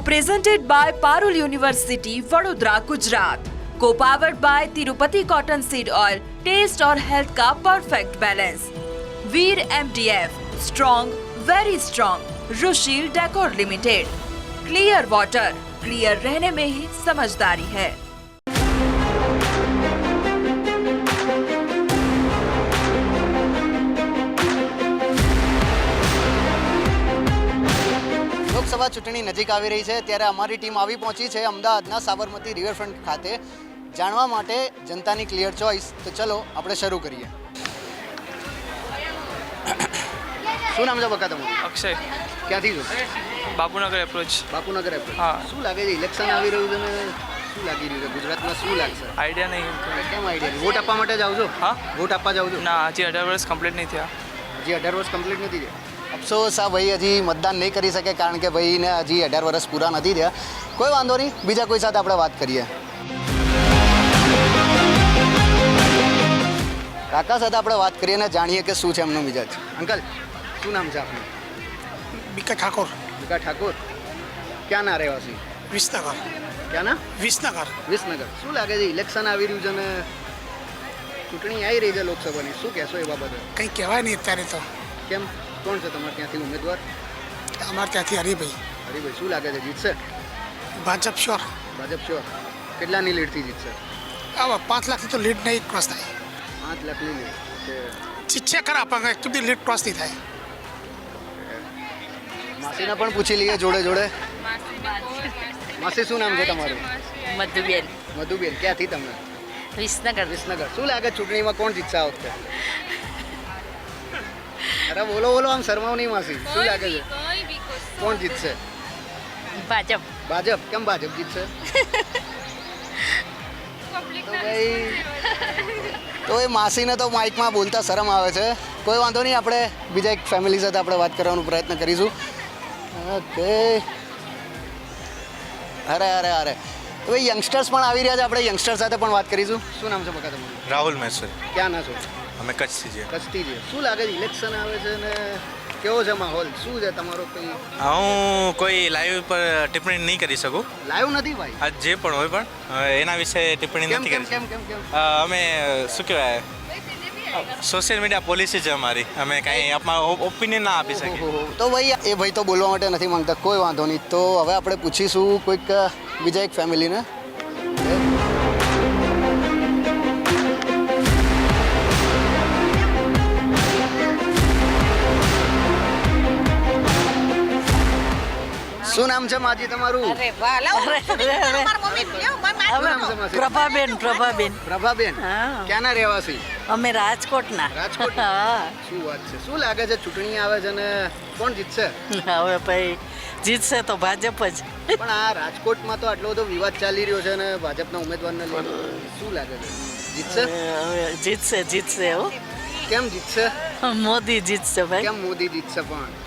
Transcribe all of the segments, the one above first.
Co-presented by Parul University, Vadodara, Gujarat. Co-powered by Tirupati Cotton Seed Oil. Taste और health का perfect balance. Veer MDF, strong, very strong. Rushil decor limited. Clear water, clear रहने में ही समझदारी है. લોકસભા ચૂંટણી નજીક આવી રહી છે ત્યારે અમારી ટીમ આવી પહોંચી છે અમદાવાદના સાબરમતી રિવરફ્રન્ટ ખાતે. જાણવા માટે જનતાની ક્લિયર ચોઇસ તો ચલો આપણે શરૂ કરીએ. શું નામ છે બકા તમારું? અક્ષય. ક્યાંથી છો? બાપુનગર એપ્રોચ બાપુનગર એપ્રોચ હા. શું લાગે છે ઇલેક્શન આવી રહ્યું છે ને શું લાગી રહ્યું છે? ગુજરાતમાં શું લાગશે? આઈડિયા નહીં. કેમ આઈડિયા વોટ આપવા માટે જાવ છો હા. વોટ આપવા જાવ છો ના હજી અઢાર વર્ષ કમ્પ્લીટ નહીં થયા. હજી અઢાર વર્ષ કમ્પ્લીટ નથી થયા? અફસોસ આ ભાઈ હજી મતદાન નહીં કરી શકે કારણ કે ભાઈને હજી અઢાર વર્ષ પૂરા નથી થયા. કોઈ વાંધો નહીં બીજા કોઈ સાથે આપણે વાત કરીએ. કાકા સાથે આપણે વાત કરીએ ને જાણીએ કે શું છે એમનો મિજાજ. અંકલ શું નામ છે આપનું? બીકા ઠાકોર. બીકા ઠાકોર. ક્યાં ના રહેવાસી? વિસનગર. ક્યાં ના? વિસનગર. વિસનગર. શું લાગે છે ઇલેક્શન આવી રહ્યું છે ને ચૂંટણી આવી રહી છે લોકસભાની? શું કહેશો એ બાબતે? કંઈ કહેવાય નહીં અત્યારે તો. કેમ? કોણ છે તમારે ત્યાંથી ઉમેદવાર? અમારે ત્યાંથી હરિભાઈ. હરીભાઈ શું લાગે છે જીતશે ભાજપ શ્યોર ભાજપ શ્યોર કેટલાની લીડથી જીતશે આવા પાંચ લાખથી તો લીડ નહીં ક્રોસ થાય. પાંચ લાખની લીડ છે ખરા પણ એક બધી લીડ ક્રોસ નહીં થાય. માસીને પણ પૂછી લઈએ જોડે જોડે. માસી શું નામ છે તમારું? મધુબેન. મધુબેન ક્યાંથી તમે? વિસનગર. વિસનગર. શું લાગે ચૂંટણીમાં કોણ જીતશે આ વખતે? અરે બોલો બોલો આમ શરમાવ નહીં માસી. શું લાગે છે? કોણ જીતશે? ભાજપ. ભાજપ? કેમ ભાજપ જીતશે? તો ભાઈ તો એ માસીને તો માઇકમાં બોલતા શરમ આવે છે. કોઈ વાંધો નહીં આપણે બીજા એક ફેમિલી સાથે આપણે વાત કરવાનો પ્રયત્ન કરીશું. ઓકે. અરે અરે અરે. તો યંગસ્ટર્સ પણ આવી રહ્યા છે. આપણે યંગસ્ટર સાથે પણ વાત કરીશું. શું નામ છે બકા તમારું? રાહુલ મહેશ્વરી. ક્યાં ના છો? અમે કચ્છથી છીએ. કચ્છથી છીએ. શું લાગે છે? ઇલેક્શન આવે છે ને કેવો છે માહોલ શું છે તમારો કંઈ? હું કોઈ લાઈવ પર ટિપ્પણી નહીં કરી શકું. લાઈવ નથી ભાઈ? આ જે પણ હોય પણ એના વિશે ટિપ્પણી નથી કરી કેમ કેમ કેમ અમે શું કહેવાય? સોશિયલ મીડિયા પોલિસી છે અમારી. અમે કાંઈ આપણા ઓપિનિયન ના આપી શકીએ. તો ભાઈ એ ભાઈ તો બોલવા માટે નથી માંગતા. કોઈ વાંધો નહીં. તો હવે આપણે પૂછીશું કોઈક બીજા એક ફેમિલીને શું નામ છે માજી તમારું? અરે વાહ લાવો નામ છે માસી? પ્રભાબેન પ્રભાબેન. પ્રભાબેન? હા. ક્યાંના રહેવાસી? અમે રાજકોટના. રાજકોટ હા. શું વાત છે? શું લાગે છે ચૂંટણી આવે છે ને કોણ જીતશે? હવે ભાઈ જીતશે તો ભાજપ જ. પણ આ રાજકોટમાં તો આટલો બધો વિવાદ ચાલી રહ્યો છે ને ભાજપના ઉમેદવારને લઈને શું લાગે છે? જીતશે? હવે જીતશે જીતશે હો. કેમ જીતશે? મોદી જીતશે ભાઈ. કેમ મોદી જીતશે પણ?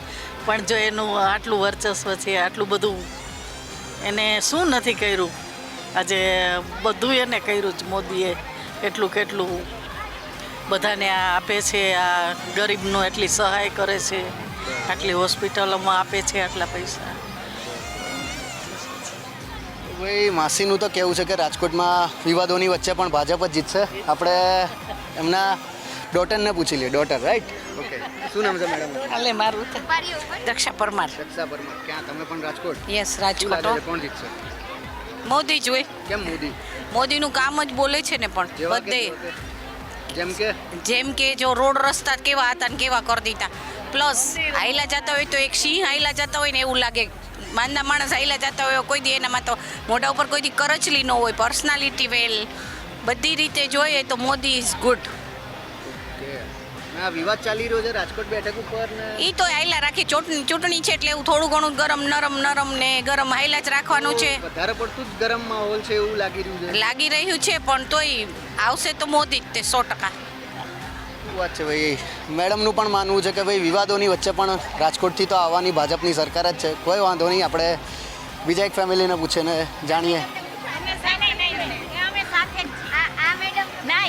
પણ જો એનું આટલું વર્ચસ્વ છે, આટલું બધું એને શું નથી કર્યું? આજે બધું એને કર્યું જ મોદીએ, એટલું કેટલું બધાને આ આપે છે, આ ગરીબનો એટલી સહાય કરે છે, આટલી હોસ્પિટલોમાં આપે છે, આટલા પૈસા. ભાઈ માસીનું તો કેવું છે કે રાજકોટમાં વિવાદોની વચ્ચે પણ ભાજપ જ જીતશે. આપણે એમના ડોટરને પૂછી લે ડોટર રાઈટ ઓકે શું નામ છે મેડમ અલે મારું દક્ષા પરમાર. રક્ષા પરમાર. ક્યાં? તમે પણ રાજકોટ? યસ રાજકોટ. કોણ જીતશે? મોદી જોઈ કેમ મોદી? મોદીનું કામ જ બોલે છે ને પણ બધે. જેમ કે? જેમ કે જો રોડ રસ્તા કેવા હતા ને કેવા કરી દીધા. પ્લસ હાઈલા જતા હોય તો એક સિંહ હાઈલા જતા હોય ને એવું લાગે. માંદા માણસ હાઈલા જતા હોય કોઈ દી એનામાં તો મોઢા ઉપર કોઈ દી કરચલી ન હોય પર્સનાલિટી વેલ બધી રીતે જોઈએ તો મોદી ઇઝ ગુડ કે આ વિવાદ ચાલી રહ્યો છે રાજકોટ બેઠક ઉપર ને એ તો હાઈલા રાખી ચૂંટણી ચૂંટણી છે એટલે એવું થોડું ઘણું ગરમ નરમ નરમ ને ગરમ આયલા જ રાખવાનું છે. વધારે પડતું જ ગરમ માહોલ છે એવું લાગી રહ્યું છે. લાગી રહ્યું છે પણ તોય આવશે તો મોદી જ તે સો ટકા. વાત છે ભાઈ? મેડમનું પણ માનવું છે કે ભાઈ વિવાદોની વચ્ચે પણ રાજકોટથી તો આવવાની ભાજપની સરકાર જ છે. કોઈ વાંધો નહીં આપણે બીજા એક ફેમિલીને પૂછીને જાણીએ.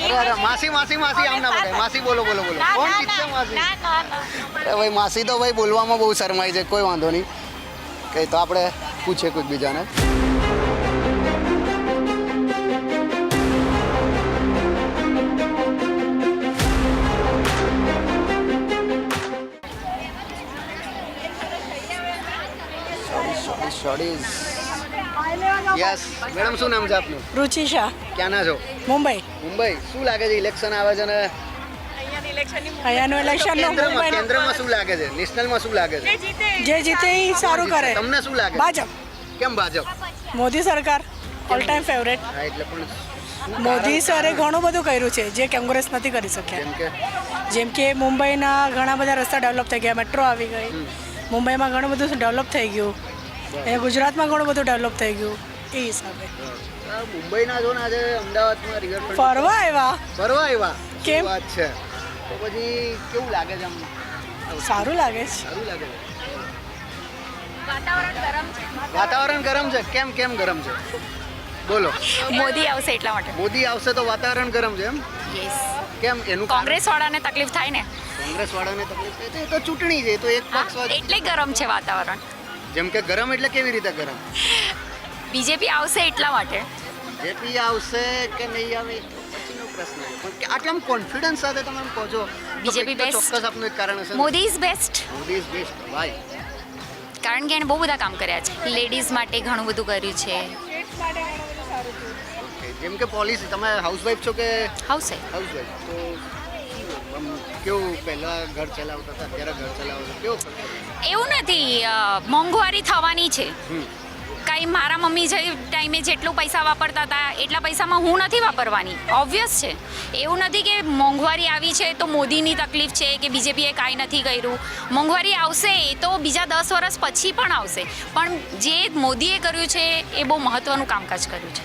અરે અરે માસી માસી માસી આમ ના બોલાય. માસી બોલો બોલો બોલો. કોણ જીતશે માસી? અરે ભાઈ માસી તો ભાઈ બોલવામાં બહુ શરમાય છે કોઈ વાંધો નહીં. કંઈ તો આપણે પૂછીએ કોઈક બીજાને. યસ મેડમ શું નામ છે આપનું? રુચિ શાહ ક્યાંના છો? મુંબઈ? મુંબઈ. શું લાગે છે ઇલેક્શન આવે છે ને? અહીંયાનું ઇલેક્શન કેન્દ્રમાં કેન્દ્રમાં શું લાગે છે? નેશનલમાં શું લાગે છે? જે જીતે એ સારું કરે. તમને શું લાગે ભાજપ. કેમ ભાજપ? મોદી સરકાર ઓલ ટાઈમ ફેવરેટ એટલે પણ મોદી સરે ઘણું બધું કર્યું છે જે કોંગ્રેસ નથી કરી શક્યા. જેમ કે? જેમ કે મુંબઈના ઘણા બધા રસ્તા ડેવલપ થઈ ગયા મેટ્રો આવી ગઈ. મુંબઈમાં ઘણું બધું ડેવલપ થઈ ગયું. એ ગુજરાતમાં ઘણું બધું ડેવલપ થઈ ગયું એ હિસાબે. મુંબઈના છો ને આજે અમદાવાદમાં રિવરફ્રન્ટ ફરવા આવ્યા? ફરવા આવ્યા. કેમ? વાત છે. તો પછી કેવું લાગે છે આમ? સારું લાગે છે. સારું લાગે છે. વાતાવરણ ગરમ છે. કેમ કેમ ગરમ છે? બોલો. મોદી આવશે એટલા માટે. મોદી આવશે તો વાતાવરણ ગરમ છે એમ? યસ કેમ એનું કારણ? કોંગ્રેસ વાળાને તકલીફ થાય ને? કોંગ્રેસ વાળાને તકલીફ થાય. તો એ તો ચૂંટણી છે. તો એક પક્ષ એટલે ગરમ છે વાતાવરણ. જેમ કે ગરમ એટલે કેવી રીતે ગરમ? બીજેપી આવશે એટલા માટે. બીજેપી આવશે કે નહીં આવે પછીનો પ્રશ્ન છે. પણ આટલા કોન્ફિડન્સ સાથે તમે એમ કહો છો બીજેપી બેસ્ટ ચોક્કસ આપનું એક કારણ હશે? Modi is best Modi is best ભાઈ કારણ કે એણે બહુ બધા કામ કર્યા છે. લેડીઝ માટે ઘણું બધું કર્યું છે. જેમ કે પોલિસી તમે હાઉસવાઈફ છો કે હાઉસવાઈફ હાઉસવાઈફ તો કેવું પહેલા ઘર ચલાવતા હતા અત્યારે ઘર ચલાવો કેવો? એવું નથી. મોંઘવારી થવાની છે. કાંઈ મારા મમ્મી જે ટાઈમે જેટલું પૈસા વાપરતા હતા એટલા પૈસામાં હું નથી વાપરવાની. ઓબ્વિયસ છે. એવું નથી કે મોંઘવારી આવી છે તો મોદીની તકલીફ છે કે બીજેપીએ કાંઈ નથી કર્યું. મોંઘવારી આવશે એ તો બીજા દસ વર્ષ પછી પણ આવશે. પણ જે મોદીએ કર્યું છે એ બહુ મહત્ત્વનું કામકાજ કર્યું છે.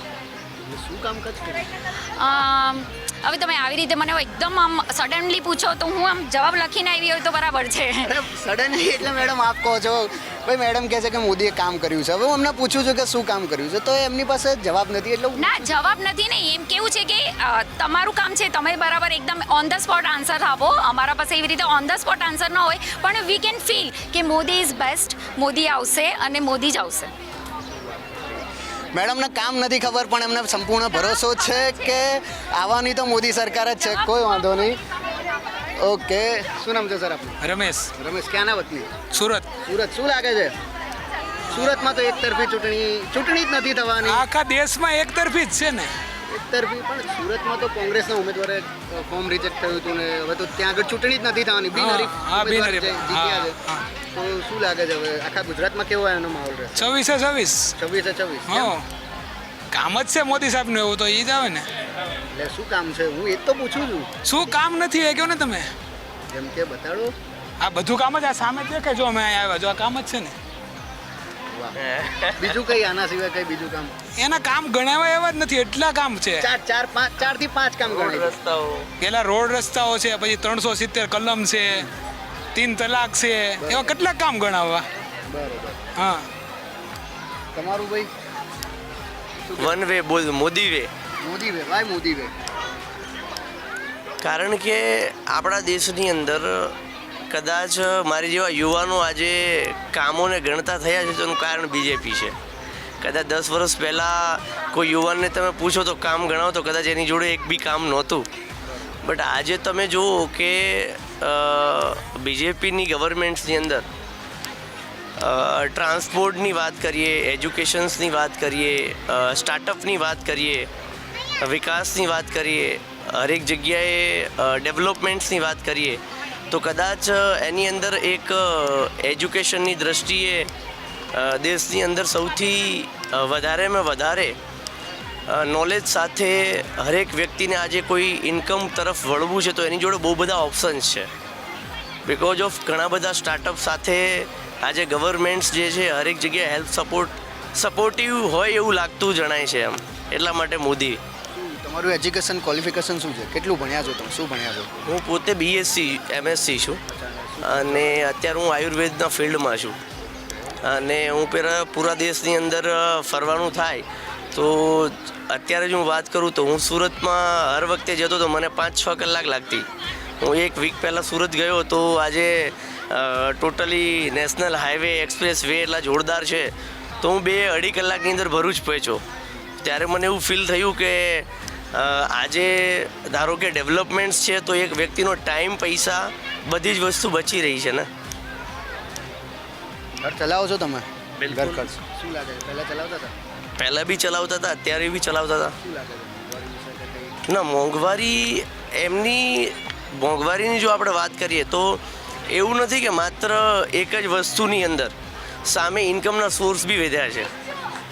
શું કામકાજ કર્યું? હવે તમે આવી રીતે મને એકદમ આમ સડનલી પૂછો તો હું આમ જવાબ લખીને આવી હોય તો બરાબર છે. સડનલી એટલે મેડમ આપ કહો છો. ભાઈ મેડમ કહે છે કે મોદીએ કામ કર્યું છે. હવે હું એમને પૂછું છું કે શું કામ કર્યું છે. તો એમની પાસે જવાબ નથી એટલે ના જવાબ નથી ને એમ કેવું છે કે તમારું કામ છે તમે બરાબર એકદમ ઓન ધ સ્પોટ આન્સર આપો. અમારા પાસે એવી રીતે ઓન ધ સ્પોટ આન્સર ન હોય પણ વી કેન ફીલ કે મોદી ઇઝ બેસ્ટ મોદી આવશે અને મોદી જ આવશે. મેડમને કામ નથી ખબર પણ એમને સંપૂર્ણ ભરોસો છે કે આવવાની તો મોદી સરકાર જ છે. કોઈ વાંધો નહીં. ઓકે. શું નામ છે સર આપનું? રમેશ. રમેશ ક્યાંના વતની? સુરત. સુરત. શું લાગે છે? સુરતમાં તો એક તરફી ચૂંટણી ચૂંટણી જ નથી થવાની. આખા દેશમાં એક તરફી જ છે ને. તરફી પણ સુરતમાં તો કોંગ્રેસના ઉમેદવારે ફોર્મ રિજેક્ટ થયું હતું ને હવે તો ત્યાં આગળ ચૂંટણી જ નથી થવાની. બિનહરીફ. જીત્યા છે. તો શું લાગે છે હવે? આખા ગુજરાતમાં કેવો એનો માહોલ રહે છવ્વીસે છવ્વીસ. છવ્વીસે છવ્વીસ. હા. કામ જ છે મોદી સાહેબનું એવું તો એ જ આવે ને. એટલે શું કામ છે? હું એ તો પૂછું છું. શું કામ નથી? એ કહો ને તમે. જેમ કે બતાડો. આ બધું કામ જ આ સામે દેખાય. જો અમે અહીંયા આવ્યા જો આ કામ જ છે ને. બીજું કઈ આના સિવાય કઈ બીજું કામ? એના કામ ગણાવા એવા જ નથી એટલા કામ છે. ચાર ચાર પાંચ ચારથી પાંચ કામ ગણાય. રસ્તાઓ. પેલા રોડ રસ્તાઓ છે પછી ત્રણસો સિત્તેર કલમ છે તીન તલાક છે એવા કેટલા કામ ગણાવવા. બરોબર. હા. તમારું ભાઈ? વન વે બોલ Modi way. Modi way bhai Modi way. કારણ કે આપણા દેશની અંદર કદાચ મારી જેવા યુવાનો આજે કામોને ગણતા થયા છે તેનું કારણ બીજેપી છે. કદાચ દસ વર્ષ પહેલાં કોઈ યુવાનને તમે પૂછો તો કામ ગણાવો તો કદાચ એની જોડે એક બી કામ નહોતું. બટ આજે તમે જુઓ કે બીજેપીની ગવર્મેન્ટ્સની અંદર ટ્રાન્સપોર્ટની વાત કરીએ એજ્યુકેશન્સની વાત કરીએ સ્ટાર્ટઅપની વાત કરીએ, વિકાસની વાત કરીએ, હરેક જગ્યાએ ડેવલપમેન્ટ્સની વાત કરીએ તો કદાચ એની અંદર એક એજ્યુકેશનની દ્રષ્ટિએ દેશની અંદર સૌથી વધારેમાં વધારે નોલેજ સાથે હરેક વ્યક્તિને આજે કોઈ ઇન્કમ તરફ વળવું છે તો એની જોડે બહુ બધા ઓપ્શન્સ છે. બિકોઝ ઓફ ઘણા બધા સ્ટાર્ટઅપ સાથે આજે ગવર્મેન્ટ્સ જે છે, હરેક જગ્યાએ હેલ્પ સપોર્ટ સપોર્ટિવ હોય એવું લાગતું જણાય છે એમ. એટલા માટે મોદી. તમારું એજ્યુકેશન ક્વોલિફિકેશન શું છે? કેટલું ભણ્યા છો તમે? શું ભણ્યા છો? હું પોતે બીએસસી એમએસસી છું. અને અત્યારે હું આયુર્વેદના ફિલ્ડમાં છું. અને હું પેલા પૂરા દેશની અંદર ફરવાનું થાય, તો અત્યારે જ હું વાત કરું તો હું સુરતમાં હર વખતે જતો તો મને પાંચ છ કલાક લાગતી. હું એક વીક પહેલાં સુરત ગયો તો આજે totally national highway expressway એટલા જોરદાર છે. તો હું બે અઢી કલાકની અંદર ભરૂચ પહોંચ્યો. ત્યારે મને એવું ફીલ થયું કે આજે ધારો કે ડેવલપમેન્ટ્સ છે તો એક વ્યક્તિનો ટાઈમ પૈસા બધી જ વસ્તુ બચી રહી છે ને? ઘર ચલાવો છો તમે. ઘર ખર્ચ. શું લાગે છે? પહેલાં ચલાવતા હતા? પહેલાં બી ચલાવતા હતા અત્યારે બી ચલાવતા હતા. શું લાગે છે? ના મોંઘવારી એમની મોંઘવારીની જો આપણે વાત કરીએ તો એવું નથી કે માત્ર એક જ વસ્તુની અંદર સામે ઇન્કમના સોર્સ બી વધ્યા છે.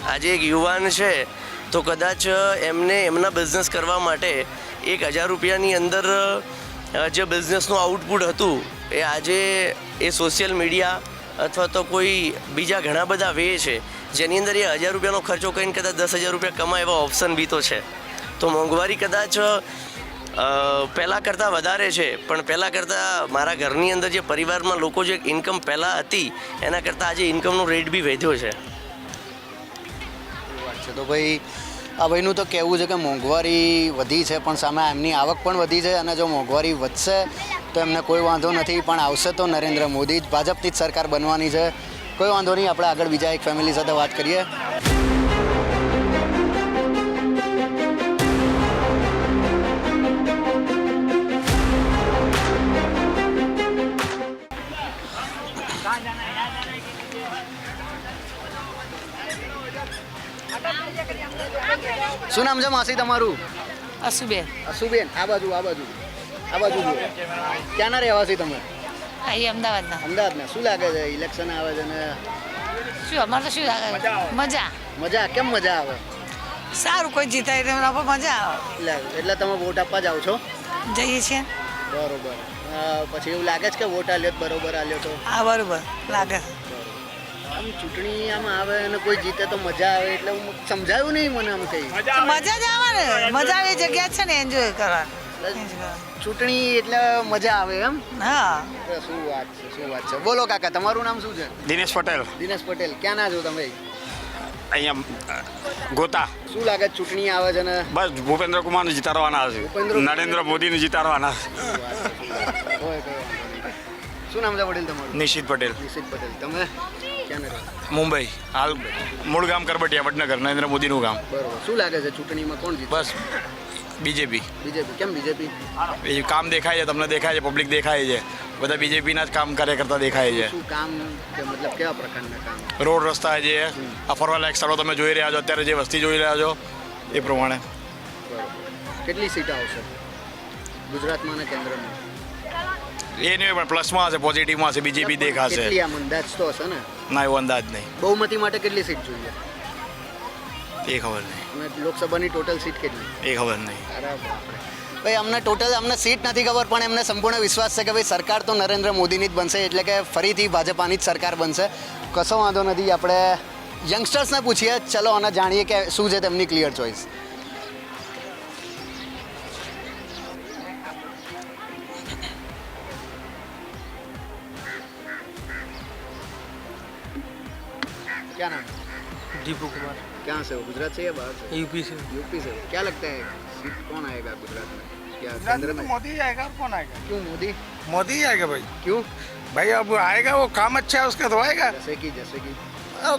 આજે એક યુવાન છે તો કદાચ એમને એમના બિઝનેસ કરવા માટે એક હજાર રૂપિયાની અંદર જે બિઝનેસનું આઉટપુટ હતું, એ આજે એ સોશિયલ મીડિયા અથવા તો કોઈ બીજા ઘણા બધા વે છે, જેની અંદર એ હજાર રૂપિયાનો ખર્ચો કરીને કદાચ દસ હજાર રૂપિયા કમાય એવા ઓપ્શન બી તો છે. તો મોંઘવારી કદાચ પહેલાં કરતાં વધારે છે, પણ પહેલાં કરતાં મારા ઘરની અંદર જે પરિવારમાં લોકો જે ઇન્કમ પહેલાં હતી, એના કરતાં આજે ઇન્કમનો રેટ બી વધ્યો છે. છે. તો ભાઈ, આ ભાઈનું તો કહેવું છે કે મોંઘવારી વધી છે, પણ સામે એમની આવક પણ વધી છે અને જો મોંઘવારી વધશે, તો એમને કોઈ વાંધો નથી. પણ આવશે તો નરેન્દ્ર મોદી જ ભાજપની જ સરકાર બનવાની છે. કોઈ વાંધો નહીં, આપણે આગળ બીજા એક ફેમિલી સાથે વાત કરીએ. શું નામ છે માસી તમારું? અસુબેન. અશુબેન આ બાજુ આ બાજુ. આ બાજુ ક્યાંના રહેવાસી તમે? અહીં અમદાવાદના. અમદાવાદના. શું લાગે છે? ઇલેક્શન આવે છે ને? શું અમારે તો શું લાગે? મજા. મજા? કેમ મજા આવે? સારું કોઈ જીતાય તો એમના પર મજા આવે. એટલે તમે વોટ આપવા જાઓ છો? જઈએ છીએ. બરોબર. પછી એવું લાગે છે કે વોટ આલ્યો બરોબર આલ્યો તો? હા બરોબર. લાગે. આમ ચૂંટણી આમ આવે અને કોઈ જીતે તો મજા આવે એટલે હું સમજાયું નહીં મને આમ કઈ. મજા જ આવે ને. મજા આવી. જગ્યા છે ને એન્જોય કરવાની. ચૂંટણી એટલે મજા આવે એમ? હા. શું વાત છે શું વાત છે? બોલો કાકા તમારું નામ શું છે? દિનેશ પટેલ. દિનેશ પટેલ. ક્યાં ના છો તમે? અહીંયા ગોતા. શું લાગે ચૂંટણી આવે છે ને? બસ ભૂપેન્દ્ર કુમારને જીતાડવાના છે. નરેન્દ્ર મોદીને જીતાડવાના શું નામ છે પટેલ તમારું? નિશિત પટેલ. નિશિત પટેલ. તમે? મુંબઈ. હાલ મૂળ ગામ કરબટિયા વડનગર નરેન્દ્ર મોદીનું ગામ. બરોબર. શું લાગે છે ચૂંટણીમાં કોણ જીતે બસ બીજેપી. બીજેપી. કેમ બીજેપી? એ કામ દેખાય છે તમને દેખાય છે પબ્લિક દેખાય છે. બધા બીજેપીના જ કામ કાર્યકર્તા દેખાય છે. શું કામ કે મતલબ કેવા પ્રકારના કામ? રોડ રસ્તા જે આ ફરવાલાયક સ્થળો તમે જોઈ રહ્યા છો અત્યારે જે વસ્તી જોઈ રહ્યા છો એ પ્રમાણે. કેટલી સીટ આવશે? ગુજરાતમાં અને કેન્દ્રમાં? એ નહીં પણ પ્લસમાં હશે પોઝિટિવમાં હશે બીજેપી દેખાશે કેટલી આમ અંદાજ તો હશે ને? ના એવો અંદાજ નહીં. બહુમતી માટે કેટલી સીટ જોઈએ? એ ખબર નહીં. લોકસભાની ટોટલ સીટ કેટલી? એ ખબર નહીં. ભાઈ અમને ટોટલ અમને સીટ નથી ખબર પણ એમને સંપૂર્ણ વિશ્વાસ છે કે ભાઈ સરકાર તો નરેન્દ્ર મોદીની જ બનશે એટલે કે ફરીથી ભાજપાની જ સરકાર બનશે. કશો વાંધો નથી આપણે યંગસ્ટર્સને પૂછીએ. ચલો અને જાણીએ કે શું છે તેમની ક્લિયર ચોઇસ क्या नाम? है? दीपू कुमार। कहाँ से हो? गुजरात से या बाहर से? यूपी से। यूपी से हो। क्या लगता है सीट कौन आएगा गुजरात में? क्या केंद्र में? मोदी आएगा और कौन आएगा? क्यों मोदी? मोदी ही आएगा भाई। क्यों? भाई अब आएगा वो काम अच्छा है उसका तो आएगा। जैसे कि जैसे कि।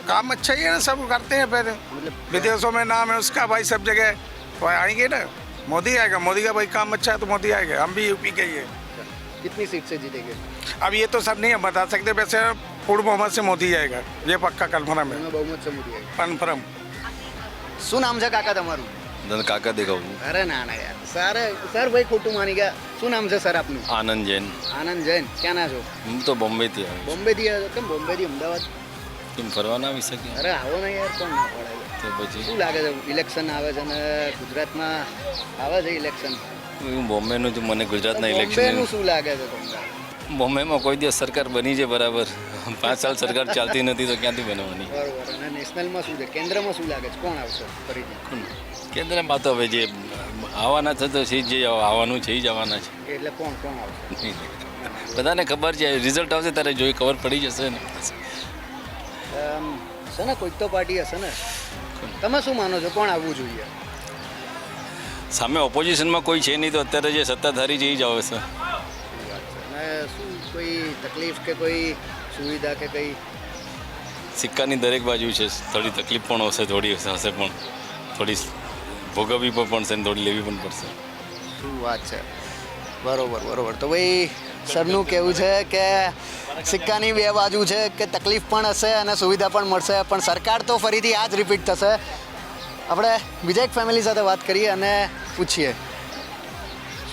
काम अच्छा ही है ना सब करते हैं पहले मतलब विदेशों में नाम है उसका भाई सब जगह। तो आएँगे ना मोदी आएगा। मोदी का भाई काम अच्छा है तो मोदी आएगा। हम भी यूपी के ही है। कितनी सीट से जीतेंगे? अब ये तो सब नहीं हम बता सकते वैसे पूर्ण बहुमत से मोदी जाएगा। ये पक्का कन्फर्म है बहुमत से मोदी आएगा कन्फर्म। શું નામ છે કાકા તમારું દલ કાકા દેખાવું અરે ના ના યાર સર સર ભાઈ ખોટું માની ગયા શું નામ છે સર આપનું આનંદ જૈન આનંદ જૈન ક્યાં ના છો હું તો બોમ્બેથી આવ્યો બોમ્બેથી આવ્યો કેમ બોમ્બેથી અમદાવાદ કેમ ફરવા ના આવી શકીએ અરે આવો ને યાર કોણ ના પડાય તો પછી શું લાગે છે ઇલેક્શન આવે છે અને ગુજરાતમાં આવે છે ઇલેક્શન હું બોમ્બેનું છું મને ગુજરાતના ઇલેક્શન શું લાગે છે તમને બોમ્બેમાં કોઈ દિવસ સરકાર બની છે બરાબર? પાંચ સાલ સરકાર ચાલતી નથી તો ક્યાંથી બનવાની? બરોબર. અને નેશનલમાં શું છે? કેન્દ્રમાં શું લાગે છે? કોણ આવશે ફરીથી? કેન્દ્રમાં તો હવે જે આવવાના થતો છે જે આવવાનું છે એ જ આવવાના એટલે કોણ કોણ આવશે? છે બધાને ખબર છે રિઝલ્ટ આવશે ત્યારે જોઈ ખબર પડી જશે ને. છે ને કોઈક તો પાર્ટી હશે ને? તમે શું માનો છો? કોણ આવવું જોઈએ? સામે ઓપોઝિશનમાં કોઈ છે નહીં તો અત્યારે જે સત્તાધારી છે એ જ આવે છે. શું કોઈ તકલીફ કે કોઈ સુવિધા કે કંઈ? સિક્કાની દરેક બાજુ છે. થોડી તકલીફ પણ હશે થોડી હશે પણ. થોડી ભોગવવી પણ પડશે ને થોડી લેવી પણ પડશે. શું વાત છે. બરોબર બરોબર. તો ભાઈ સરનું કહેવું છે કે સિક્કાની બે બાજુ છે કે તકલીફ પણ હશે અને સુવિધા પણ મળશે પણ સરકાર તો ફરીથી આ જ રિપીટ થશે. આપણે વિજય એક ફેમિલી સાથે વાત કરીએ અને પૂછીએ.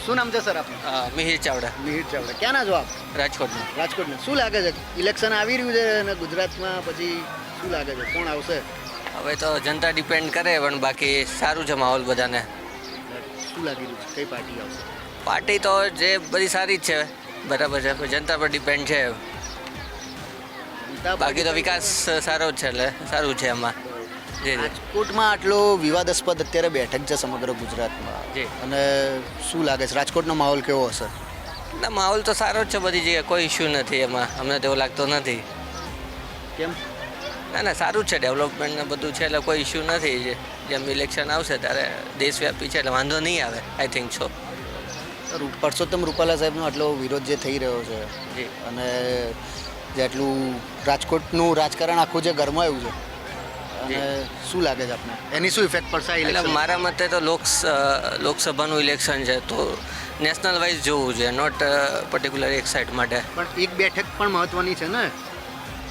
શું નામ છે સર આપનું? મિહિર ચાવડા. મિહિર ચાવડા. ક્યાં ના છો આપ? રાજકોટમાં રાજકોટના. શું લાગે છે? ઇલેક્શન આવી રહ્યું છે અને ગુજરાતમાં પછી શું લાગે છે? કોણ આવશે? હવે તો જનતા ડિપેન્ડ કરે પણ બાકી સારું છે માહોલ બધાને. શું લાગી રહ્યું છે? કઈ પાર્ટી આવશે? પાર્ટી તો જે બધી સારી જ છે. બરાબર છે. જનતા પર ડિપેન્ડ છે. બાકી તો વિકાસ સારો જ છે એટલે સારું છે એમાં. રાજકોટમાં આટલો વિવાદાસ્પદ અત્યારે બેઠક છે સમગ્ર ગુજરાતમાં. અને શું લાગે છે? રાજકોટનો માહોલ કેવો હશે? ના માહોલ તો સારો જ છે બધી જગ્યાએ. કોઈ ઇશ્યુ નથી એમાં. અમને તેવું લાગતો નથી. કેમ? ના ના સારું છે. ડેવલપમેન્ટ ને બધું છે એટલે કોઈ ઇશ્યુ નથી. જેમ ઇલેક્શન આવશે ત્યારે દેશવ્યાપી છે એટલે વાંધો નહીં આવે I think so Parshottam Rupala સાહેબનો આટલો વિરોધ જે થઈ રહ્યો છે અને જે આટલું રાજકોટનું રાજકારણ આખું જે ગરમાયું છે. અને શું લાગે છે આપને? એની શું ઇફેક્ટ પડશે એટલે મારા મતે તો લોક લોકસભાનું ઇલેક્શન છે તો નેશનલ વાઇઝ જોવું જોઈએ નોટ પર્ટિક્યુલર એક સાઇડ માટે. પણ એક બેઠક પણ મહત્વની છે ને?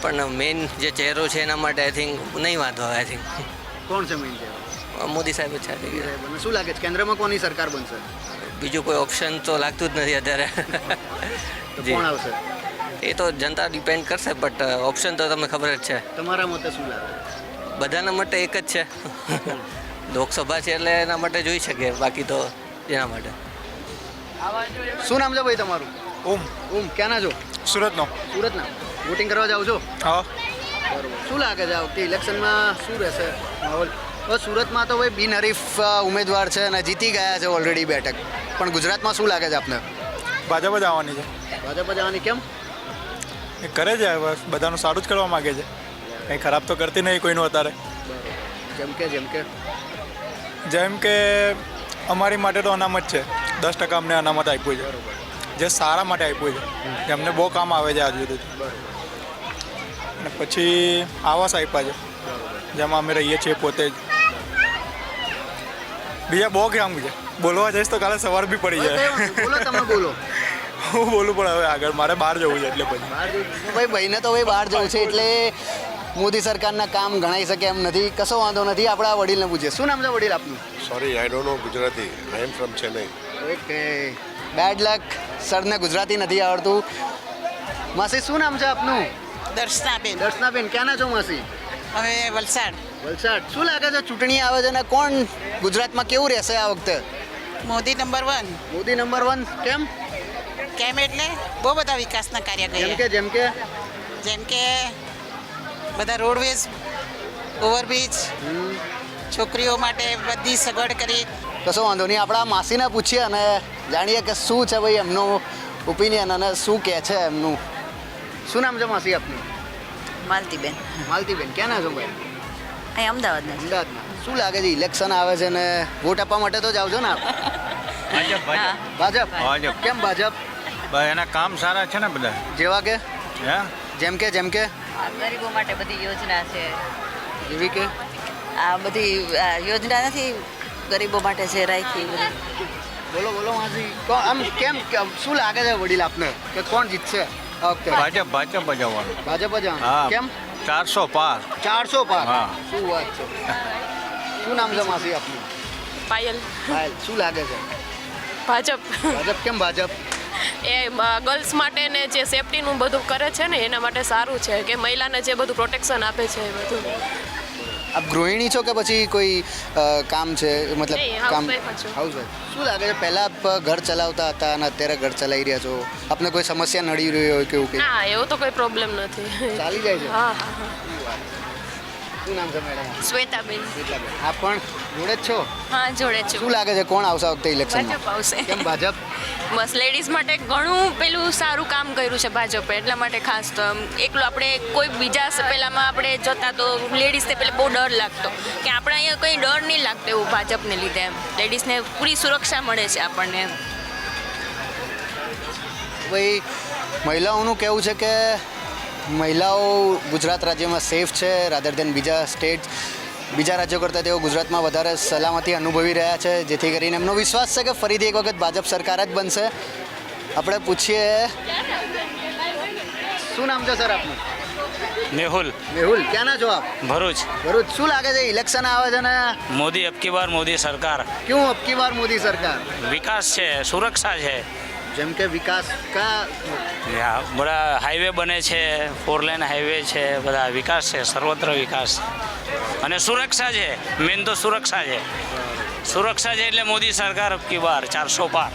પણ મેઇન જે ચહેરો છે એના માટે આઈ થિંક નહીં વાંધો આવે આઈ થિંક કોણ છે મેઇન મોદી સાહેબ જ છે. શું લાગે છે? કેન્દ્રમાં કોની સરકાર બનશે? બીજું કોઈ ઓપ્શન તો લાગતું જ નથી અત્યારે. કોણ આવશે? એ તો જનતા ડિપેન્ડ કરશે બટ ઓપ્શન તો તમને ખબર જ છે. તમારા મતે શું લાગે? બધાના માટે એક જ છે. લોકસભા છે એટલે એના માટે જોઈ શકે બાકી તો એના માટે. શું નામ છે ભાઈ તમારું? ઓમ ઓમ ક્યાંના છો? સુરતનો. સુરતના. વોટિંગ કરવા જાવ છો? હા. બરોબર. શું લાગે છે આ વખતે ઇલેક્શનમાં શું રહેશે માહોલ? બસ સુરતમાં તો ભાઈ બિનહરીફ ઉમેદવાર છે અને જીતી ગયા છે ઓલરેડી બેઠક. પણ ગુજરાતમાં શું લાગે છે આપને? ભાજપ જ આવવાની છે. ભાજપ જ આવવાની કેમ? એ કરે છે બસ બધાનું સારું જ કરવા માગે છે. કંઈ ખરાબ તો કરતી નહીં કોઈનું અત્યારે. જેમ કે જેમ કે. જેમ કે અમારી માટે તો અનામત છે. દસ ટકા અમને અનામત આપ્યું છે. જે સારા માટે આપ્યું છે. એમને અમને બહુ કામ આવે છે આજ સુધી. અને પછી આવાસ આપ્યા છે. જેમાં અમે રહીએ છીએ પોતે જ. બીજા બહુ કામ છે. બોલવા જઈશ તો કાલે સવાર બી પડી જાય. બોલો તમે બોલો. હું બોલું પણ હવે આગળ. મારે બહાર જવું છે એટલે પછી. ભાઈ ભાઈને તો ભાઈ બહાર જવું છે એટલે મોદી સરકારના કામ ગણાઈ શકે એમ નથી કશો વાંધો નથી આપણા વડીલને પૂછીએ. શું નામ છે વડીલ આપનું? Sorry I don't know Gujarati. I am from Chennai okay bad luck સરને ગુજરાતી નથી આવડતું. માસી શું નામ છે આપનું? દર્શનાબેન. દર્શનાબેન ક્યાંના છો માસી? હવે વલસાડ. વલસાડ. શું લાગે છે ચૂંટણી આવે છે ને કોણ ગુજરાતમાં કેવું રહેશે આ વખતે? Modi number one. Modi number one. કેમ? કેમ એટલે બહુ બધા વિકાસના કાર્ય. જેમ કે જેમ કે? જેમ કે બધા રોડવેઝ ઓવરબ્રિજ છોકરીઓ માટે બધી સગવડ કરી. કશો વાંધો નહીં આપણા માસીને પૂછીએ અને જાણીએ કે શું છે ભાઈ એમનું ઓપિનિયન અને શું કહે છે એમનું. શું નામ છે માસી આપનું? માલતીબેન. માલતીબેન ક્યાંના છો ભાઈ? અહીં અમદાવાદના અમદાવાદના. શું લાગે છે ઇલેક્શન આવે છે ને વોટ આપવા માટે તો જાવ છો ને આપ? ભાજપ ભાજપ. કેમ ભાજપ? એના કામ સારા છે ને બધા. જેવા કે? હે? જેમ કે જેમ કે? ગરીબો માટે બધી યોજના છે. જેવી કે? આ બધી આ યોજના નથી ગરીબો માટે છે રાખી બધી. બોલો બોલો માસી. કો- આમ કેમ કેમ- શું લાગે છે વડીલ આપને? કે કોણ જીતશે? ઓકે ભાજપ ભાજપ જ આવવાનું ભાજપ જ કેમ? ચારસો પાર. ચારસો પાર? શું વાત છે? શું નામ છે માસી આપનું? પાયલ. પાયલ. શું લાગે છે? ભાજપ. ભાજપ કેમ ભાજપ? એ ગર્લ્સ માટે ને જે સેફટીનું બધું કરે છે ને એના માટે સારું છે કે મહિલાને જે બધું પ્રોટેક્શન આપે છે એ બધું. આપ ગૃહિણી છો કે પછી કોઈ કામ છે? મતલબ કામ. હાઉસવાઈફ શું લાગે છે પહેલા આપ ઘર ચલાવતા હતા અને અત્યારે ઘર ચલાવી રહ્યા છો? આપને કોઈ સમસ્યા નડી રહી હોય કે એવું ના એવું તો કોઈ પ્રોબ્લેમ નથી. ચાલી જાય છે? હા હા. શું નામ છે મેડમ શ્વેતાબેન. આપ પણ જોડે જ છો? હા જોડે છું. શું લાગે છે કોણ આવશે વખતે ઇલેક્શનમાં ભાજપ આવશે. કેમ ભાજપ? બસ લેડીઝ માટે ઘણું પેલું સારું કામ કર્યું છે ભાજપે એટલા માટે ખાસ તો એકલું આપણે કોઈ બીજા પહેલામાં પેલામાં આપણે જતા તો લેડીઝને પેલા બહુ ડર લાગતો. કે આપણે અહીંયા કંઈ ડર નહીં લાગતો એવું ભાજપને લીધે એમ. લેડીઝને પૂરી સુરક્ષા મળે છે આપણને એમ. ભાઈ મહિલાઓનું કહેવું છે કે મહિલાઓ ગુજરાત રાજ્યમાં સેફ છે રાધર દેન બીજા સ્ટેટ બીજા રાજ્યો કરતાં તેઓ ગુજરાતમાં વધારે સલામતી અનુભવી રહ્યા છે જેથી કરીને એમનો વિશ્વાસ છે કે ફરીથી એક વખત ભાજપ સરકાર જ બનશે. આપણે પૂછીએ શું નામ છે સર આપનું? મેહુલ. મેહુલ ક્યાંના છો આપ? ભરૂચ. ભરૂચ. શું લાગે છે ઇલેક્શન આવે છે ને? મોદી અબકી બાર મોદી સરકાર. ક્યું અબકી વાર મોદી સરકાર? વિકાસ છે સુરક્ષા છે. જેમ કે વિકાસ કયા બધા હાઈવે બને છે ફોર લેન હાઈવે છે બધા વિકાસ છે સર્વત્ર વિકાસ છે. અને સુરક્ષા છે મેન તો સુરક્ષા છે. સુરક્ષા છે એટલે મોદી સરકાર અબકી બાર ચારસો પાર.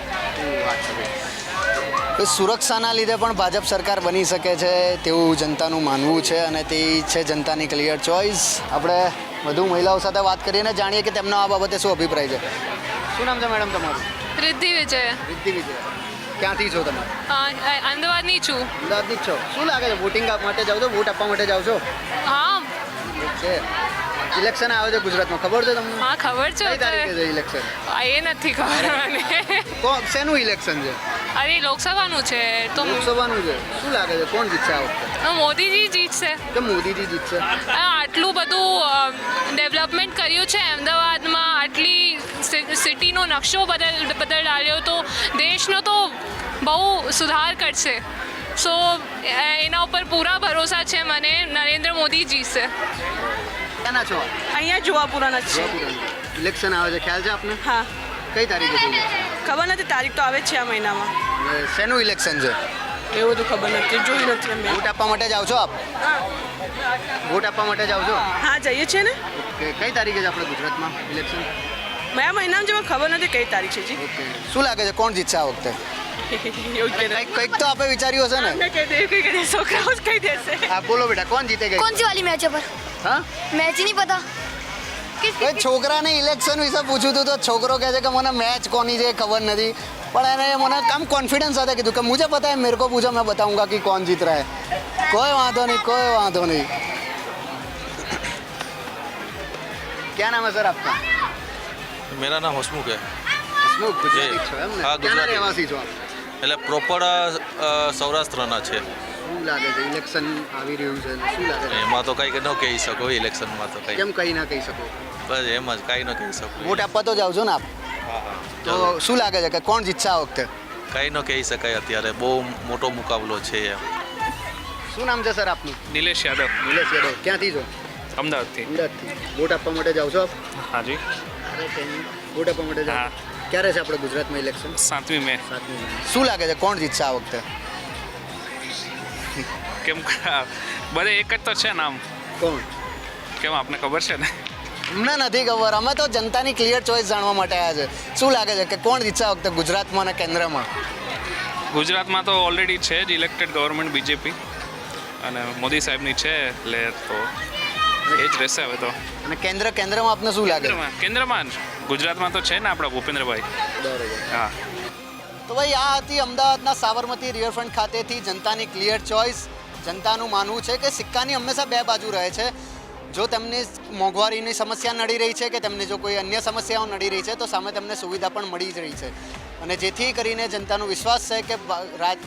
તો સુરક્ષાના લીધે પણ ભાજપ સરકાર બની શકે છે તેવું જનતાનું માનવું છે અને તે છે જનતાની ક્લિયર ચોઇસ આપણે વધુ મહિલાઓ સાથે વાત કરીને જાણીએ કે તેમનો આ બાબતે શું અભિપ્રાય છે? શું નામ છે મેડમ તમારું? રિદ્ધિ વિજય. રિદ્ધિ વિજય. ક્યાંથી છો તમે? અમદાવાદની છું. અમદાવાદની છો. શું લાગે છે વોટિંગ માટે જાવ છો વોટ આપવા માટે જાવ છો? હા. છે. ઇલેક્શન આવે છે ગુજરાતમાં. ખબર છે તમને? હા ખબર છે કઈ તારીખે છે ઇલેક્શન આ એ નથી ખબર મને. કોણ શેનું ઇલેક્શન છે? અરે લોકસભાનું છે તો લોકસભાનું છે. શું લાગે છે કોણ જીતશે આ વખતે? મોદીજી જીતશે. તો મોદીજી જીતશે. આ આટલું બધું ડેવલપમેન્ટ કર્યું છે અમદાવાદમાં આટલી સિટીનો નકશો બદલ બદલાયો તો દેશનો તો બહુ સુધાર કરશે. સો એના ઉપર પૂરા ભરોસા છે મને નરેન્દ્ર મોદી છો? અહીંયા જોવાપુરાના જ છે. ઇલેક્શન આવે છે. ખ્યાલ છે આપને? હા. કઈ તારીખે ખબર નથી તારીખ તો આવે જ છે આ મહિનામાં. શેનું ઇલેક્શન છે? એવું બધું ખબર નથી જોયું નથી અમે. વોટ આપવા માટે જાઓ છો આપ? વોટ આપવા માટે જાવ છો હા જઈએ છીએ ને. કઈ તારીખે છે આપણે ગુજરાતમાં ઇલેક્શન? મેં મહિનામાં જે ખબર નથી કઈ તારીખ છે જી શું લાગે છે કોણ જીતશે આ વખતે કંઈક તો આપણે વિચાર્યું હશે ને છોકરાઓ જ કહી દેશે હા બોલો બેટા કોણ જીતે ગઈ કોણ સી વાલી મેચ પર હા મેચ નહીં પતા છોકરાને ઇલેક્શન વિશે પૂછ્યું હતું તો છોકરો કહે છે કે મને મેચ કોની છે ખબર નથી પણ એને મને કામ કોન્ફિડન્સ સાથે કીધું કે મુજે પતા મેરે કો પૂછો મેં બતાઉંગા કે કોણ જીત રહા હે કોઈ વાંધો નહીં કોઈ વાંધો નહીં क्या नाम है सर आपका મેરા નામ હસમુખ હે હસમુખ ગુજરાતી છો એમ ને હા, ગુજરાત. રહેવાસી છો આપ એટલે પ્રોપર સૌરાષ્ટ્રના છે। શું લાગે છે? ઇલેક્શન આવી રહ્યું છે શું લાગે છે? એમાં તો કંઈક ન કહી શકો ઇલેક્શનમાં તો કંઈ. કેમ કંઈ ના કહી શકો? બસ એમ જ કાંઈ ન કહી શકો. વોટ આપવા તો જાઓ છો ને આપ. તો શું લાગે છે કે કોણ જીતશે આ વખતે? કંઈ ન કહી શકાય અત્યારે બહુ મોટો મુકાબલો છે એમ. શું નામ છે સર આપનું? નિલેશ યાદવ. નિલેશ યાદવ. ક્યાંથી છો? અમદાવાદથી. અમદાવાદથી. વોટ આપવા માટે જાઓ છો આપ? હાજી? વોટ આપવા માટે હા. ક્યારે છે આપણે ગુજરાતમાં ઇલેક્શન સાતમી મે. સાતમી મે. શું લાગે છે? કોણ જીતશે આ વખતે? કેમ બધે એક જ તો છે નામ. કોણ? કેમ આપને ખબર છે ને? અમને નથી ખબર. અમે તો જનતાની ક્લિયર ચોઇસ જાણવા માટે આવ્યા છે. શું લાગે છે કે કોણ જીતશે આ વખતે ગુજરાતમાં અને કેન્દ્રમાં? ગુજરાતમાં તો ઓલરેડી છે જ ઇલેક્ટેડ ગવર્મેન્ટ બીજેપી અને મોદી સાહેબની છે એટલે તો એ જ રહેશે હવે તો. અને કેન્દ્ર કેન્દ્રમાં આપને શું લાગે? કેન્દ્રમાં કેન્દ્રમાં ગુજરાતમાં તો છે ને આપણા ભૂપેન્દ્રભાઈ. બરોબર. હા. તો ભાઈ આ હતી અમદાવાદના સાબરમતી રિવરફ્રન્ટ ખાતેથી જનતાની ક્લિયર ચોઇસ જનતાનું માનવું છે કે સિક્કાની હંમેશા બે બાજુ રહે છે. જો તેમને મોંઘવારીની સમસ્યા નડી રહી છે કે તેમને જો કોઈ અન્ય સમસ્યાઓ નડી રહી છે તો સામે તેમને સુવિધા પણ મળી જ રહી છે. અને જેથી કરીને જનતાનો વિશ્વાસ છે કે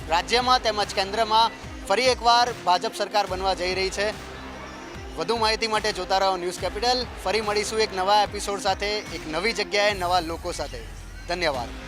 રાજ્યમાં તેમજ કેન્દ્રમાં ફરી એકવાર ભાજપ સરકાર બનવા જઈ રહી છે. વધુ માહિતી માટે જોતા રહો ન્યૂઝ કેપિટલ. ફરી મળીશું એક નવા એપિસોડ સાથે, એક નવી જગ્યાએ નવા લોકો સાથે. ધન્યવાદ.